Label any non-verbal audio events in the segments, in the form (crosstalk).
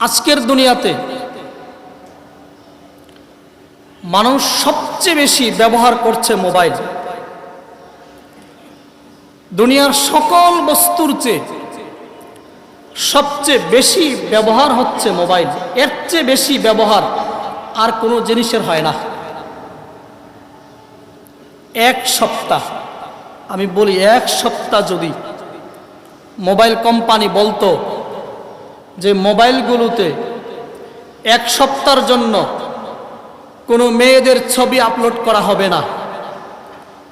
আজকের দুনিয়াতে মানুষ সবচেয়ে বেশি ব্যবহার করছে মোবাইল। দুনিয়ার সকল বস্তুর চেয়ে সবচেয়ে বেশি ব্যবহার হচ্ছে মোবাইল। এর চেয়ে বেশি ব্যবহার আর কোনো জিনিসের হয় না। এক সপ্তাহ, আমি বলি এক সপ্তাহ যদি মোবাইল কোম্পানি বলতো যে মোবাইলগুলোতে এক সপ্তাহের জন্য কোনো মেয়েদের ছবি আপলোড করা হবে না।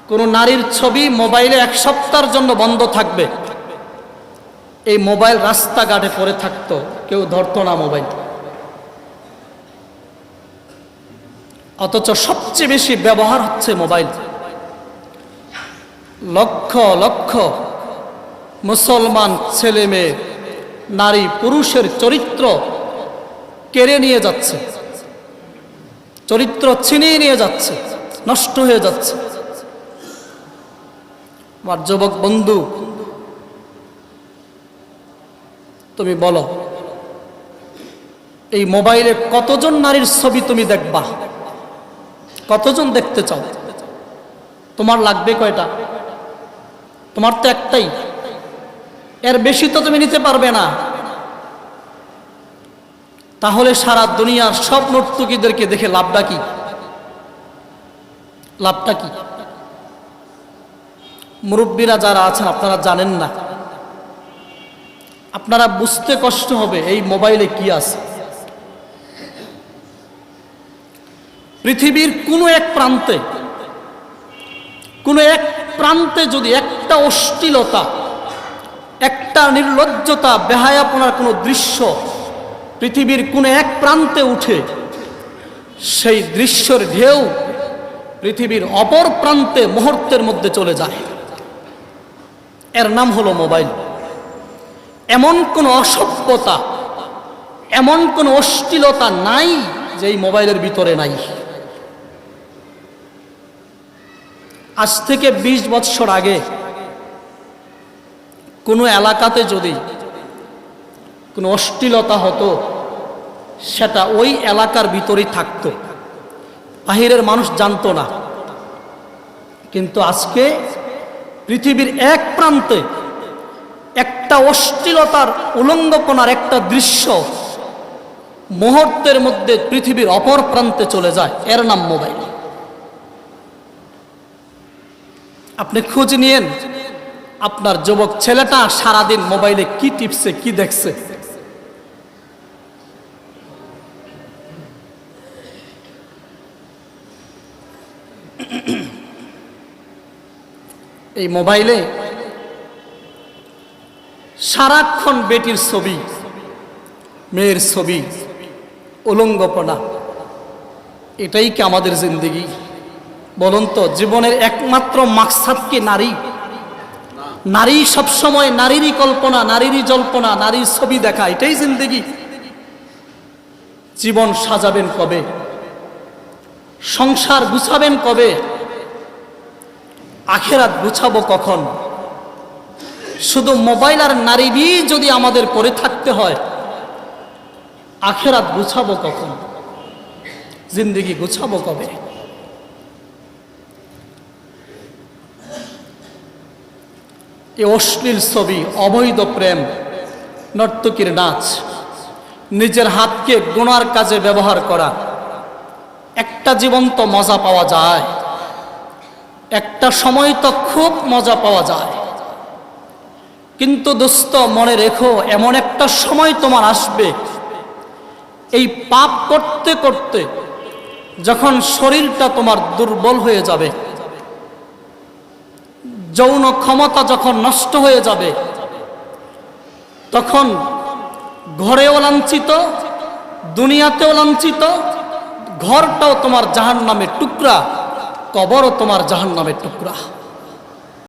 কোনো নারীর ছবি মোবাইলে এক সপ্তাহের জন্য বন্ধ থাকবে। এই মোবাইল রাস্তাঘাটে পড়ে থাকতো, কেউ ধরতো না মোবাইল। অথচ সবচেয়ে বেশি ব্যবহার হচ্ছে মোবাইল। লক্ষ লক্ষ মুসলমান ছেলে মেয়ে নারী পুরুষের চরিত্র কেড়ে নিয়ে যাচ্ছে। চরিত্র ছিনিয়ে নিয়ে যাচ্ছে, নষ্ট হয়ে যাচ্ছে। আমার যুবক বন্ধু, তুমি বলো, এই মোবাইলে কতজন নারীর ছবি তুমি দেখবা? কতজন দেখতে চাও? তোমার লাগবে কয়টা? তোমার তো একটাই। এর বেশি তো তুমি নিতে পারবে না। তাহলে সারা দুনিয়ার সব নর্তকীদেরকে দেখে লাভটা কি? লাভটা কি? মুরব্বীরা যারা আছেন, আপনারা জানেন না। আপনারা বুঝতে কষ্ট হবে এই মোবাইলে কি আছে। পৃথিবীর কোনো এক প্রান্তে, কোনো এক প্রান্তে যদি একটা অশ্লীলতা, একটা নির্লজ্জতা, বেহায়াপনার কোনো দৃশ্য পৃথিবীর কোনো এক প্রান্তে উঠে সেই দৃশ্যের ঢেউ পৃথিবীর অপর প্রান্তে মুহূর্তের মধ্যে চলে যায়। এর নাম হলো মোবাইল। এমন কোনো অসভ্যতা, এমন কোনো অশ্লীলতা নাই যে এই মোবাইলের ভিতরে নাই। আজ থেকে ২০ বৎসর আগে কোনো এলাকাতে যদি কোনো অশ্লীলতা হতো সেটা ওই এলাকার ভিতরেই থাকতো। বাহিরের মানুষ জানতো না। কিন্তু আজকে পৃথিবীর এক প্রান্তে একটা অশ্লীলতার উলঙ্গপনার একটা দৃশ্য মুহূর্তের মধ্যে পৃথিবীর অপর প্রান্তে চলে যায়। এর নাম মোবাইল। আপনি খোঁজ নিয়েন, আপনার যুবক ছেলেটা সারাদিন মোবাইলে কি টিপছে, কি দেখছে? (clears throat) এই মোবাইলে সারাক্ষণ বেটির ছবি, মেয়ের ছবি, উলঙ্গপনা, এটাই কি আমাদের জিন্দগি? বলুন তো, জীবনের একমাত্র মাকসাদ কি নারী? নারী সবসময় নারীরই কল্পনা, নারীরই জল্পনা, নারীর ছবি দেখা, এটাই জিন্দগি। জীবন সাজাবেন কবে? সংসার গুছাবেন কবে? আখেরাত গুছাবো কখন? শুধু মোবাইল আর নারীরই যদি আমাদের পরে থাকতে হয়, আখেরাত গুছাবো কখন? জিন্দগি গুছাবো কবে? এ অশ্লীল ছবি, অবৈধ প্রেম, নর্তকীর নাচ, নিজের হাতকে গুণার কাজে ব্যবহার করা একটা জীবন্ত মজা পাওয়া যায়। একটা সময় তো খুব মজা পাওয়া যায়। কিন্তু দোস্ত, মনে রেখো, এমন একটা সময় তোমার আসবে। এই পাপ করতে করতে যখন শরীরটা তোমার দুর্বল হয়ে যাবে, যৌন ক্ষমতা যখন নষ্ট হয়ে যাবে, তখন ঘরেও লাঞ্ছিত, দুনিয়াতেও লাঞ্ছিত ঘরটাও তোমার জাহান নামের টুকরা কবরও তোমার জাহান নামের টুকরা।